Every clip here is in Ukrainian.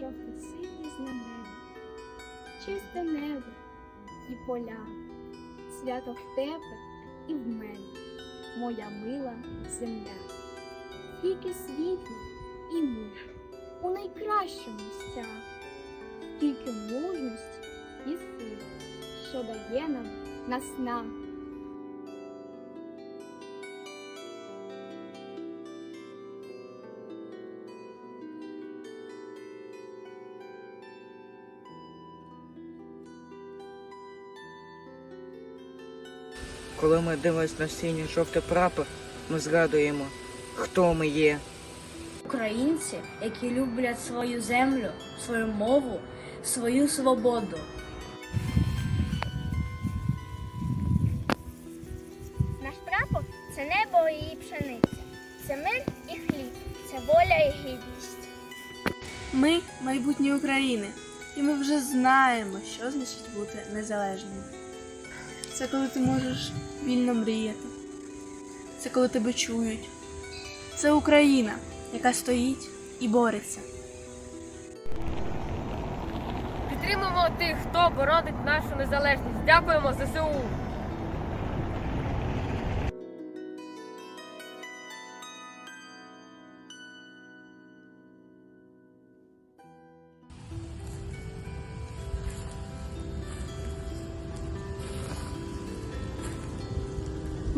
жовте сині знамена, чисте небо і поля, свято в тебе і в мене, моя мила земля. Тільки світло і мир у найкращому місцях, тільки мужність і сила, що дає нам наснаг. Коли ми дивимося на синій жовтий прапор, ми згадуємо, хто ми є. Українці, які люблять свою землю, свою мову, свою свободу. Наш прапор це небо і пшениця, це мир і хліб, це воля і гідність. Ми майбутнє України, і ми вже знаємо, що значить бути незалежним. Це коли ти можеш вільно мріяти. Це коли тебе чують. Це Україна, яка стоїть і бореться. Підтримуємо тих, хто боронить нашу незалежність. Дякуємо ЗСУ.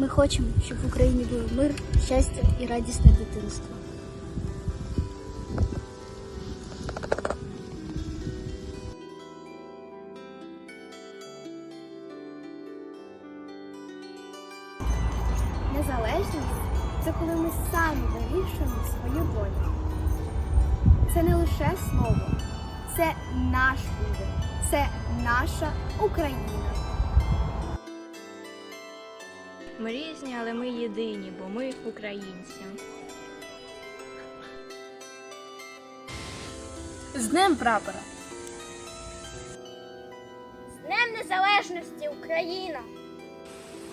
Ми хочемо, щоб в Україні був мир, щастя і радісне дитинство. Незалежність це коли ми самі вирішуємо свою долю. Це не лише слово, це наш вибір, це наша Україна. Ми різні, але ми єдині, бо ми українці. З Днем прапора! З Днем Незалежності Україна!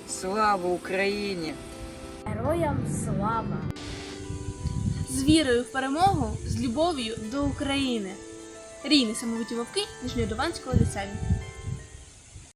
Слава Україні! Героям слава! З вірою в перемогу, з любов'ю до України. Рійни самовиті вовки Нижньодованського ліцею.